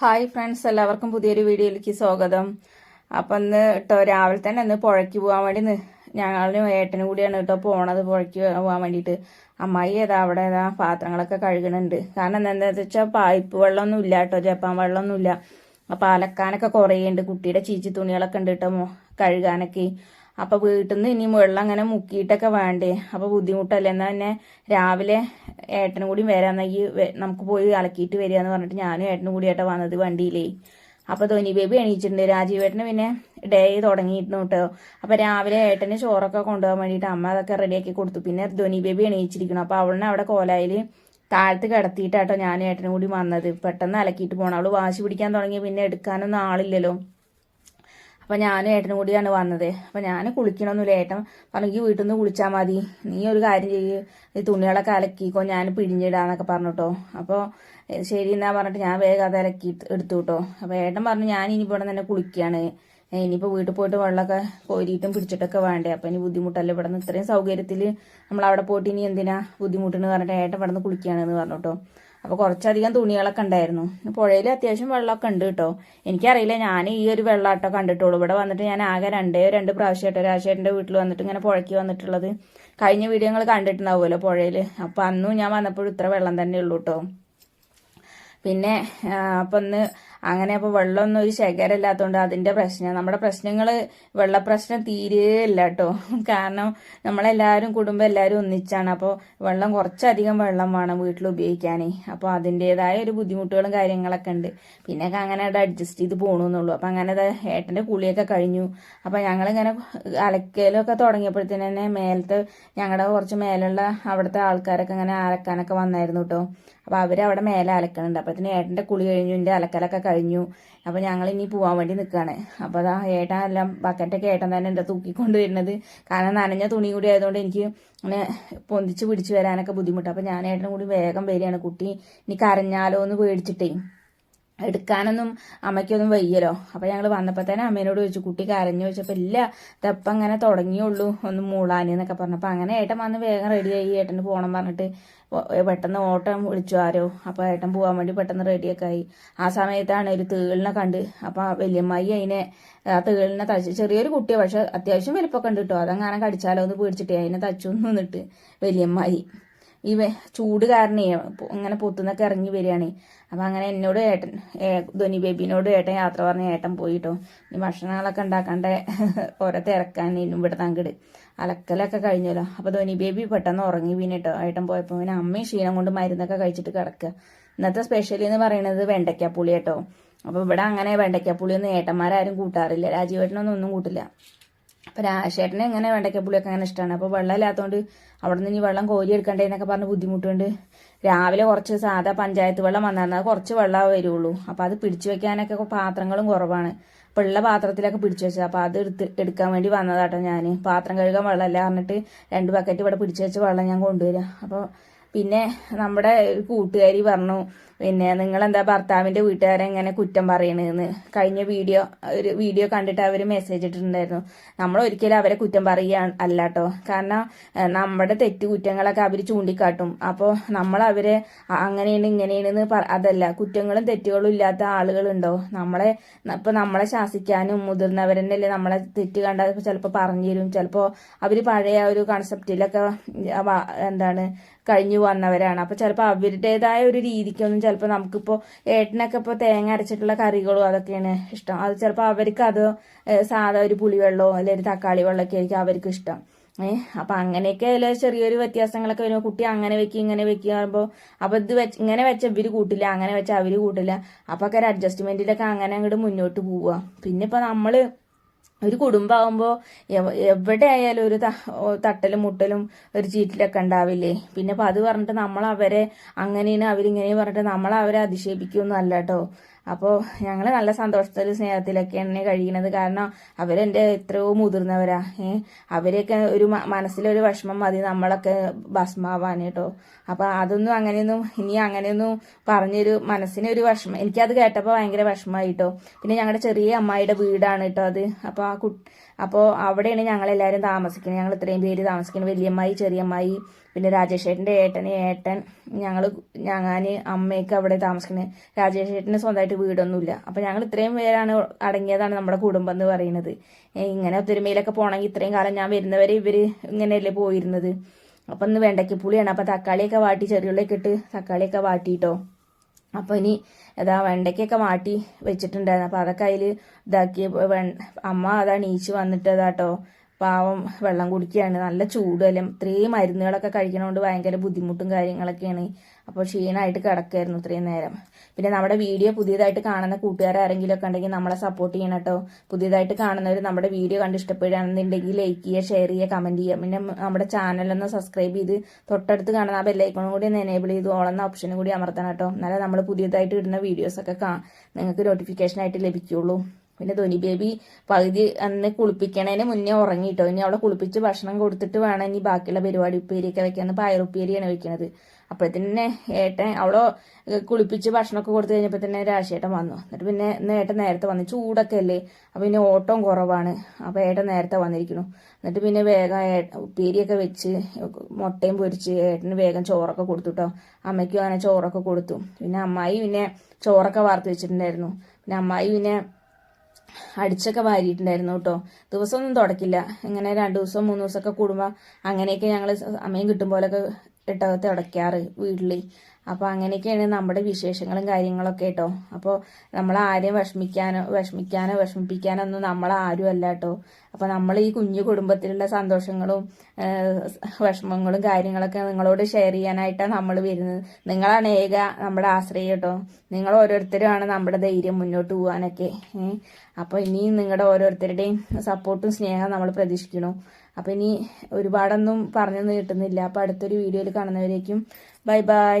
Hi friends എല്ലാവർക്കും പുതിയൊരു വീഡിയോയിലേക്ക് സ്വാഗതം. അപ്പം ഇന്ന് കേട്ടോ രാവിലെ തന്നെ ഇന്ന് പുഴയ്ക്ക് പോകാൻ വേണ്ടി ഞങ്ങളും ഏട്ടനും കൂടിയാണ് കേട്ടോ പോണത് പുഴയ്ക്ക് പോകാൻ വേണ്ടിയിട്ട്. അമ്മായി ഏതാ അവിടെ ഏതാ പാത്രങ്ങളൊക്കെ കഴുകണുണ്ട്. കാരണം എന്താണെന്ന് വെച്ചാൽ പൈപ്പ് വെള്ളമൊന്നും ഇല്ല കേട്ടോ ജപ്പാൻ വെള്ളമൊന്നും ഇല്ല. അപ്പം അലക്കാനൊക്കെ കുറേ ഉണ്ട് കുട്ടിയുടെ ചീച്ചി തുണികളൊക്കെ ഉണ്ട് കേട്ടോ കഴുകാനൊക്കെ. അപ്പം വീട്ടിൽ നിന്ന് ഇനി വെള്ളം അങ്ങനെ മുക്കിയിട്ടൊക്കെ വേണ്ടേ? അപ്പം ബുദ്ധിമുട്ടല്ലേ? എന്നാൽ തന്നെ രാവിലെ ഏട്ടനും കൂടി വരാമെന്നെങ്കിൽ നമുക്ക് പോയി അലക്കിയിട്ട് വരിക എന്ന് പറഞ്ഞിട്ട് ഞാനും ഏട്ടനും കൂടി ഏട്ടാ വന്നത് വണ്ടിയിലേ. അപ്പൊ ധോനി ബേബി എണീച്ചിട്ടുണ്ട്. രാജീവേട്ടന് പിന്നെ ഡേ തുടങ്ങിയിരുന്നു കേട്ടോ അപ്പൊ രാവിലെ ഏട്ടന് ചോറൊക്കെ കൊണ്ടുപോകാൻ വേണ്ടിയിട്ട് അമ്മ അതൊക്കെ റെഡിയാക്കി കൊടുത്തു. പിന്നെ ധോനി ബേബി എണീച്ചിരിക്കുന്നു. അപ്പൊ അവളിനെ അവിടെ കോലായിൽ താഴത്ത് കിടത്തിയിട്ടാട്ടോ ഞാൻ ഏട്ടനും കൂടി വന്നത്. പെട്ടെന്ന് അലക്കിയിട്ട് പോകണം അവൾ വാശി പിടിക്കാൻ തുടങ്ങി. പിന്നെ എടുക്കാനൊന്നും ആളില്ലല്ലോ. അപ്പൊ ഞാനും ഏട്ടനും കൂടിയാണ് വന്നത്. അപ്പൊ ഞാൻ കുളിക്കണമെന്നില്ല ഏട്ടൻ പറഞ്ഞു വീട്ടിൽ നിന്ന് കുളിച്ചാൽ മതി. നീ ഒരു കാര്യം ചെയ്യ്. ഈ തുണികളൊക്കെ അലക്കിക്കോ. ഞാൻ പിഴിഞ്ഞിടാന്നൊക്കെ പറഞ്ഞിട്ടോ. അപ്പോൾ ശരി എന്നാ പറഞ്ഞിട്ട് ഞാൻ വേഗം അത് അലക്കി എടുത്ത് കേട്ടോ അപ്പോൾ ഏട്ടൻ പറഞ്ഞു ഞാൻ ഇനി ഇവിടെ തന്നെ കുളിക്കുകയാണ് ഇനിയിപ്പോൾ വീട്ടിൽ പോയിട്ട് വെള്ളമൊക്കെ കോരിയിട്ടും പിടിച്ചിട്ടൊക്കെ വേണ്ടേ. അപ്പം ഇനി ബുദ്ധിമുട്ടല്ലേ? ഇവിടെ നിന്ന് ഇത്രയും സൗകര്യത്തിൽ നമ്മൾ അവിടെ പോയിട്ട് ഇനി എന്തിനാ ബുദ്ധിമുട്ടെന്ന് പറഞ്ഞിട്ട് ഏട്ടൻ ഇവിടെ നിന്ന് കുളിക്കുകയാണെന്ന് പറഞ്ഞു കേട്ടോ അപ്പോൾ കുറച്ചധികം തുണികളൊക്കെ ഉണ്ടായിരുന്നു. പുഴയിൽ അത്യാവശ്യം വെള്ളമൊക്കെ ഉണ്ട് കേട്ടോ. എനിക്കറിയില്ല ഞാൻ ഈ ഒരു വെള്ളമാട്ടോ കണ്ടിട്ടുള്ളൂ. ഇവിടെ വന്നിട്ട് ഞാൻ ആകെ രണ്ടേ രണ്ട് പ്രാവശ്യമായിട്ടോ രാജേട്ടന്റെ വീട്ടിൽ വന്നിട്ട് ഇങ്ങനെ പുഴയ്ക്ക് വന്നിട്ടുള്ളത് കഴിഞ്ഞ വീഡിയോ നിങ്ങൾ കണ്ടിട്ടുണ്ടാവുമല്ലോ പുഴയിൽ. അപ്പോൾ അന്നും ഞാൻ വന്നപ്പോഴും ഇത്ര വെള്ളം തന്നെ ഉള്ളൂ കേട്ടോ. പിന്നെ ആ, അപ്പൊ ഒന്ന് അങ്ങനെ അപ്പോൾ വെള്ളമൊന്നും ഒരു ശേഖരമില്ലാത്തതുകൊണ്ട് അതിന്റെ പ്രശ്നം നമ്മുടെ പ്രശ്നങ്ങൾ വെള്ളപ്രശ്നം തീരെയില്ല കേട്ടോ കാരണം നമ്മളെല്ലാവരും കുടുംബം എല്ലാവരും ഒന്നിച്ചാണ്. അപ്പോൾ വെള്ളം കുറച്ചധികം വെള്ളം വേണം വീട്ടിൽ ഉപയോഗിക്കാനേ. അപ്പോൾ അതിന്റെതായ ഒരു ബുദ്ധിമുട്ടുകളും കാര്യങ്ങളൊക്കെ ഉണ്ട്. പിന്നെ അങ്ങനെ അത് അഡ്ജസ്റ്റ് ചെയ്ത് പോകണമെന്നുള്ളൂ അപ്പോൾ അങ്ങനെ ഏട്ടന്റെ കുളിയൊക്കെ കഴിഞ്ഞു. അപ്പോൾ ഞങ്ങളിങ്ങനെ അലക്കലൊക്കെ തുടങ്ങിയപ്പോഴത്തേന് തന്നെ മേലത്തെ ഞങ്ങളുടെ കുറച്ച് മേലുള്ള അവിടുത്തെ ആൾക്കാരൊക്കെ ഇങ്ങനെ അലക്കാനൊക്കെ വന്നായിരുന്നു കേട്ടോ അപ്പോൾ അവരവിടെ മേലെ അലക്കണുണ്ട്. അപ്പോഴത്തേന് ഏട്ടന്റെ കുളി കഴിഞ്ഞു. എന്റെ അലക്കലൊക്കെ കഴിഞ്ഞു. അപ്പോൾ ഞങ്ങൾ ഇനി പോകാൻ വേണ്ടി നിൽക്കുകയാണ് അപ്പോൾ അതാ ഏട്ടൻ എല്ലാം ബക്കറ്റൊക്കെ ഏട്ടൻ തന്നെ എന്താ തൂക്കിക്കൊണ്ട് വരുന്നത് കാരണം നനഞ്ഞ തുണി കൂടി ആയതുകൊണ്ട് എനിക്ക് അങ്ങനെ പൊന്തിച്ച് പിടിച്ച് വരാനൊക്കെ ബുദ്ധിമുട്ട്. അപ്പോൾ ഞാൻ ഏട്ടനും കൂടി വേഗം വരികയാണ്. കുട്ടി ഇനി കരഞ്ഞാലോ എന്ന് പേടിച്ചിട്ടേ. എടുക്കാനൊന്നും അമ്മയ്ക്കൊന്നും വയ്യല്ലോ. അപ്പൊ ഞങ്ങൾ വന്നപ്പോ തന്നെ അമ്മേനോട് ചോദിച്ചു കുട്ടി കരഞ്ഞു ചോദിച്ചപ്പോ ഇല്ല ഇതപ്പം അങ്ങനെ തുടങ്ങിയുള്ളൂ ഒന്ന് മൂളാനെന്നൊക്കെ പറഞ്ഞപ്പോ അങ്ങനെ ഏട്ടൻ വന്ന് വേഗം റെഡിയായി ഏട്ടന് പോകണം പറഞ്ഞിട്ട് പെട്ടെന്ന് ഓട്ടം വിളിച്ചു ആരോ. അപ്പൊ ഏട്ടൻ പോകാൻ വേണ്ടി പെട്ടെന്ന് റെഡിയൊക്കെ ആയി. ആ സമയത്താണ് ഒരു തേളിനെ കണ്ട് അപ്പൊ വലിയമ്മായി അതിനെ ആ തേളിനെ തച്ച് ചെറിയൊരു കുട്ടിയാണ് പക്ഷെ അത്യാവശ്യം വലിപ്പമൊക്കെ ഉണ്ട് കേട്ടോ അതങ്ങനെ കടിച്ചാലോ എന്ന് പേടിച്ചിട്ടേ അതിനെ തച്ചു നിന്നിട്ട് വല്യമ്മായി. ഈ ചൂട് കാരണം ഇങ്ങനെ പൊത്തുന്നൊക്കെ ഇറങ്ങി വരികയാണ്. അപ്പം അങ്ങനെ എന്നോട് ഏട്ടൻ ധ്വനി ബേബിനോട് ഏട്ടൻ യാത്ര പറഞ്ഞ ഏട്ടൻ പോയിട്ടോ. ഈ ഭക്ഷണങ്ങളൊക്കെ ഉണ്ടാക്കാണ്ട് ഓരോ തിരക്കാൻ ഇന്നും ഇവിടെ തങ്കിട്. അലക്കലൊക്കെ കഴിഞ്ഞല്ലോ. അപ്പം ധോനി ബേബി പെട്ടെന്ന് ഉറങ്ങി വീണ് കേട്ടോ ഏട്ടൻ പോയപ്പോൾ പിന്നെ അമ്മയും ക്ഷീണം കൊണ്ട് മരുന്നൊക്കെ കഴിച്ചിട്ട് കിടക്കുക ഇന്നത്തെ സ്പെഷ്യൽ എന്ന് പറയുന്നത് വെണ്ടയ്ക്കാപ്പുളി കേട്ടോ അപ്പോൾ ഇവിടെ അങ്ങനെ വെണ്ടയ്ക്കാപ്പുളിയൊന്നും ഏട്ടന്മാരാരും കൂട്ടാറില്ല. രാജീവേട്ടനൊന്നും ഒന്നും കൂട്ടില്ല. അപ്പൊ എങ്ങനെ ഇങ്ങനെ വെണ്ടയ്ക്കപ്പുളിയൊക്കെ അങ്ങനെ ഇഷ്ടമാണ് അപ്പോൾ വെള്ളം ഇല്ലാത്തതുകൊണ്ട് അവിടെ നിന്ന് ഇനി വെള്ളം കോരി എടുക്കണ്ടേ എന്നൊക്കെ പറഞ്ഞ് ബുദ്ധിമുട്ടുണ്ട്. രാവിലെ കുറച്ച് സാധാ പഞ്ചായത്ത് വെള്ളം വന്നാൽ കുറച്ച് വെള്ളം വരുള്ളൂ. അപ്പോൾ അത് പിടിച്ചു വെക്കാനൊക്കെ പാത്രങ്ങളും കുറവാണ്. അപ്പോൾ ഉള്ള പാത്രത്തിലൊക്കെ പിടിച്ചു വെച്ചത്. അപ്പോൾ അത് എടുത്ത് എടുക്കാൻ വേണ്ടി വന്നതാട്ടോ ഞാൻ പാത്രം കഴുകാൻ വെള്ളമല്ല പറഞ്ഞിട്ട് രണ്ട് ബക്കറ്റ് ഇവിടെ പിടിച്ചു വെച്ച വെള്ളം ഞാൻ കൊണ്ടുവരാം. അപ്പോൾ പിന്നെ നമ്മുടെ കൂട്ടുകാരി പറഞ്ഞു പിന്നെ നിങ്ങളെന്താ ഭർത്താവിന്റെ വീട്ടുകാരെ എങ്ങനെ കുറ്റം പറയണെന്ന്? കഴിഞ്ഞ വീഡിയോ ഒരു വീഡിയോ കണ്ടിട്ട് അവർ മെസ്സേജ് ഇട്ടിട്ടുണ്ടായിരുന്നു. നമ്മൾ ഒരിക്കലും അവരെ കുറ്റം പറയുക അല്ലാട്ടോ. കാരണം നമ്മുടെ തെറ്റു കുറ്റങ്ങളൊക്കെ അവർ ചൂണ്ടിക്കാട്ടും. അപ്പോൾ നമ്മൾ അവരെ അങ്ങനെയാണ് ഇങ്ങനെയാണെന്ന് അതല്ല. കുറ്റങ്ങളും തെറ്റുകളും ഇല്ലാത്ത ആളുകളുണ്ടോ? നമ്മളെ ഇപ്പൊ നമ്മളെ ശാസിക്കാനും മുതിർന്നവരെന്നല്ലേ നമ്മളെ തെറ്റ് കണ്ടാൽ ചിലപ്പോൾ പറഞ്ഞു തരും. ചിലപ്പോൾ അവർ പഴയ ഒരു കൺസെപ്റ്റിലൊക്കെ എന്താണ് കഴിഞ്ഞു വന്നവരാണ്. അപ്പൊ ചിലപ്പോൾ അവരുടേതായ ഒരു രീതിക്കൊന്നും ചിലപ്പോൾ നമുക്കിപ്പോൾ ഏട്ടനൊക്കെ ഇപ്പോൾ തേങ്ങ അരച്ചിട്ടുള്ള കറികളും അതൊക്കെയാണ് ഇഷ്ടം. അത് ചിലപ്പോൾ അവർക്ക് അത് സാധാ ഒരു പുളിവെള്ളമോ അല്ലെങ്കിൽ തക്കാളി വെള്ളമൊക്കെ ആയിരിക്കും അവർക്ക് ഇഷ്ടം. ഏഹ് അപ്പൊ അങ്ങനെയൊക്കെ അതിൽ ചെറിയൊരു വ്യത്യാസങ്ങളൊക്കെ വരുമ്പോൾ കുട്ടി അങ്ങനെ വെക്കുക ഇങ്ങനെ വെക്കുക പറയുമ്പോൾ അപ്പൊ ഇത് വെച്ച് ഇങ്ങനെ വെച്ച ഇവർ കൂട്ടില്ല അങ്ങനെ വെച്ച അവർ കൂട്ടില്ല. അപ്പൊ ഒക്കെ ഒരു അഡ്ജസ്റ്റ്മെന്റിലൊക്കെ അങ്ങനെ അങ്ങോട്ട് മുന്നോട്ട് പോവുക പിന്നെ ഇപ്പൊ നമ്മൾ ഒരു കുടുംബമാകുമ്പോൾ എവിടെ ആയാലും ഒരു തട്ടലും മുട്ടലും ഒരു ചീറ്റിലൊക്കെ ഉണ്ടാവില്ലേ? പിന്നെ അപ്പം അത് പറഞ്ഞിട്ട് നമ്മൾ അവരെ അങ്ങനെയാണ് അവരിങ്ങനെ പറഞ്ഞിട്ട് നമ്മൾ അവരെ അധിക്ഷേപിക്കൊന്നും അല്ല കേട്ടോ അപ്പോൾ ഞങ്ങൾ നല്ല സന്തോഷത്തിലും സ്നേഹത്തിലൊക്കെയാണ് കഴിയുന്നത് കാരണം അവരെന്റെ എത്രയോ മുതിർന്നവരാ ഏ? അവരെയൊക്കെ ഒരു മനസ്സിലൊരു വിഷമം മതി നമ്മളൊക്കെ ഭസ്മാവാൻ കേട്ടോ അപ്പോൾ അതൊന്നും അങ്ങനെയൊന്നും ഇനി അങ്ങനെയൊന്നും പറഞ്ഞൊരു മനസ്സിനൊരു വിഷമം എനിക്കത് കേട്ടപ്പോൾ ഭയങ്കര വിഷമമായിട്ടോ പിന്നെ ഞങ്ങളുടെ ചെറിയ അമ്മായിയുടെ വീടാണ് കേട്ടോ അത്. അപ്പോൾ ആ കു അപ്പോൾ അവിടെയാണ് ഞങ്ങളെല്ലാവരും താമസിക്കുന്നത് ഞങ്ങൾ ഇത്രയും പേര് താമസിക്കുന്നത് വലിയമ്മായി ചെറിയമ്മായി പിന്നെ രാജേഷ് ഏട്ടന്റെ ഏട്ടന് ഏട്ടൻ ഞങ്ങൾ ഞാൻ അമ്മയൊക്കെ അവിടെ താമസിക്കുന്നത് രാജേഷ് ഏട്ടന് സ്വന്തമായിട്ട് വീടൊന്നുമില്ല. അപ്പം ഞങ്ങൾ ഇത്രയും പേരാണ് അടങ്ങിയതാണ് നമ്മുടെ കുടുംബം എന്ന് പറയുന്നത്. ഇങ്ങനെ ഒത്തൊരുമയിലൊക്കെ പോകണമെങ്കിൽ ഇത്രയും കാലം ഞാൻ വരുന്നവരെ ഇവർ ഇങ്ങനെയല്ലേ പോയിരുന്നത്. അപ്പം ഇന്ന് വെണ്ടയ്ക്ക് പുളിയാണ് അപ്പം തക്കാളിയൊക്കെ വാട്ടി ചെറിയുള്ളിയൊക്കെ ഇട്ട് തക്കാളിയൊക്കെ വാട്ടിയിട്ടോ അപ്പോൾ ഇനി അതാ വെണ്ടയ്ക്കൊക്കെ മാറ്റി വെച്ചിട്ടുണ്ടായിരുന്നു. അപ്പോൾ അതൊക്കെ അതിൽ ഇതാക്കി അമ്മ അതാ നീച്ച് വന്നിട്ട് ഇതാട്ടോ പാവം വെള്ളം കുടിക്കുകയാണ്. നല്ല ചൂടല്ലേ ഇത്രയും മരുന്നുകളൊക്കെ കഴിക്കണോണ്ട് ഭയങ്കര ബുദ്ധിമുട്ടും കാര്യങ്ങളൊക്കെയാണ്. അപ്പോൾ ക്ഷീണമായിട്ട് കിടക്കായിരുന്നു ഇത്രയും നേരം. പിന്നെ നമ്മുടെ വീഡിയോ പുതിയതായിട്ട് കാണുന്ന കൂട്ടുകാർ ആരെങ്കിലും ഒക്കെ ഉണ്ടെങ്കിൽ നമ്മളെ സപ്പോർട്ട് ചെയ്യണം കേട്ടോ. പുതിയതായിട്ട് കാണുന്നവർ നമ്മുടെ വീഡിയോ കണ്ട് ഇഷ്ടപ്പെടുകയാണെന്നുണ്ടെങ്കിൽ ലൈക്ക് ചെയ്യുക ഷെയർ ചെയ്യുക കമന്റ് ചെയ്യുക. പിന്നെ നമ്മുടെ ചാനലൊന്ന് സബ്സ്ക്രൈബ് ചെയ്ത് തൊട്ടടുത്ത് കാണുന്ന ആ ബെല്ലൈക്കണും കൂടി ഒന്ന് എനേബിൾ ചെയ്ത് ഓളെന്ന ഓപ്ഷനും കൂടി അമർത്തണം കേട്ടോ. എന്നാലേ നമ്മൾ പുതിയതായിട്ട് ഇടുന്ന വീഡിയോസൊക്കെ നിങ്ങൾക്ക് നോട്ടിഫിക്കേഷനായിട്ട് ലഭിക്കുള്ളൂ. പിന്നെ ധോനി ബേബി പകുതി അന്ന് കുളിപ്പിക്കണേന് മുന്നേ ഉറങ്ങിയിട്ടോ ഇനി അവളെ കുളിപ്പിച്ച് ഭക്ഷണം കൊടുത്തിട്ട് വേണം ഇനി ബാക്കിയുള്ള പരിപാടി ഉപ്പേരിയൊക്കെ വെക്കാൻ. പയറുപ്പേരിയാണ് വെക്കുന്നത് അപ്പോഴത്തന്നെ ഏട്ടൻ അവളെ കുളിപ്പിച്ച് ഭക്ഷണമൊക്കെ കൊടുത്തു കഴിഞ്ഞപ്പോൾ തന്നെ രാശേട്ടൻ വന്നു. എന്നിട്ട് പിന്നെ ഏട്ടൻ നേരത്തെ വന്നു. ചൂടൊക്കെ അല്ലേ? അപ്പോൾ പിന്നെ ഓട്ടം കുറവാണ്. അപ്പോൾ ഏട്ടൻ നേരത്തെ വന്നിരിക്കുന്നു. എന്നിട്ട് പിന്നെ വേഗം ഉപ്പേരിയൊക്കെ വെച്ച് മുട്ടയും പൊരിച്ച് ഏട്ടന് വേഗം ചോറൊക്കെ കൊടുത്തുട്ടോ അമ്മയ്ക്കും അങ്ങനെ ചോറൊക്കെ കൊടുത്തു. പിന്നെ അമ്മായി പിന്നെ ചോറൊക്കെ വാർത്ത് വെച്ചിട്ടുണ്ടായിരുന്നു. പിന്നെ അമ്മായി പിന്നെ അടിച്ചൊക്കെ വാരിയിട്ടുണ്ടായിരുന്നു കേട്ടോ. ദിവസമൊന്നും തുടക്കില്ല. ഇങ്ങനെ രണ്ട് ദിവസം മൂന്ന് ദിവസമൊക്കെ കൂടുമ്പോൾ അങ്ങനെയൊക്കെ ഞങ്ങൾ സമയം അമ്മയും കിട്ടും തുടയ്ക്കാറ് വീട്ടിൽ അപ്പോൾ അങ്ങനെയൊക്കെയാണ് നമ്മുടെ വിശേഷങ്ങളും കാര്യങ്ങളൊക്കെ കേട്ടോ. അപ്പോൾ നമ്മൾ ആരെയും വിഷമിക്കാനോ വിഷമിക്കാനോ വിഷമിപ്പിക്കാനോ ഒന്നും നമ്മൾ നമ്മളാരും അല്ല കേട്ടോ. അപ്പോൾ നമ്മൾ ഈ കുഞ്ഞു കുടുംബത്തിലുള്ള സന്തോഷങ്ങളും വിഷമങ്ങളും കാര്യങ്ങളൊക്കെ നിങ്ങളോട് ഷെയർ ചെയ്യാനായിട്ടാണ് നമ്മൾ വരുന്നത്. നിങ്ങളാണ് ഏക നമ്മുടെ ആശ്രയം കേട്ടോ. നിങ്ങൾ ഓരോരുത്തരുമാണ് നമ്മുടെ ധൈര്യം മുന്നോട്ട് പോകാനൊക്കെ അപ്പോൾ ഇനിയും നിങ്ങളുടെ ഓരോരുത്തരുടെയും സപ്പോർട്ടും സ്നേഹം നമ്മൾ പ്രതീക്ഷിക്കണം അപ്പോൾ ഇനി ഒരുപാടൊന്നും പറഞ്ഞൊന്നും കിട്ടുന്നില്ല. അപ്പം അടുത്തൊരു വീഡിയോയിൽ കാണുന്നവരേക്കും. Bye bye.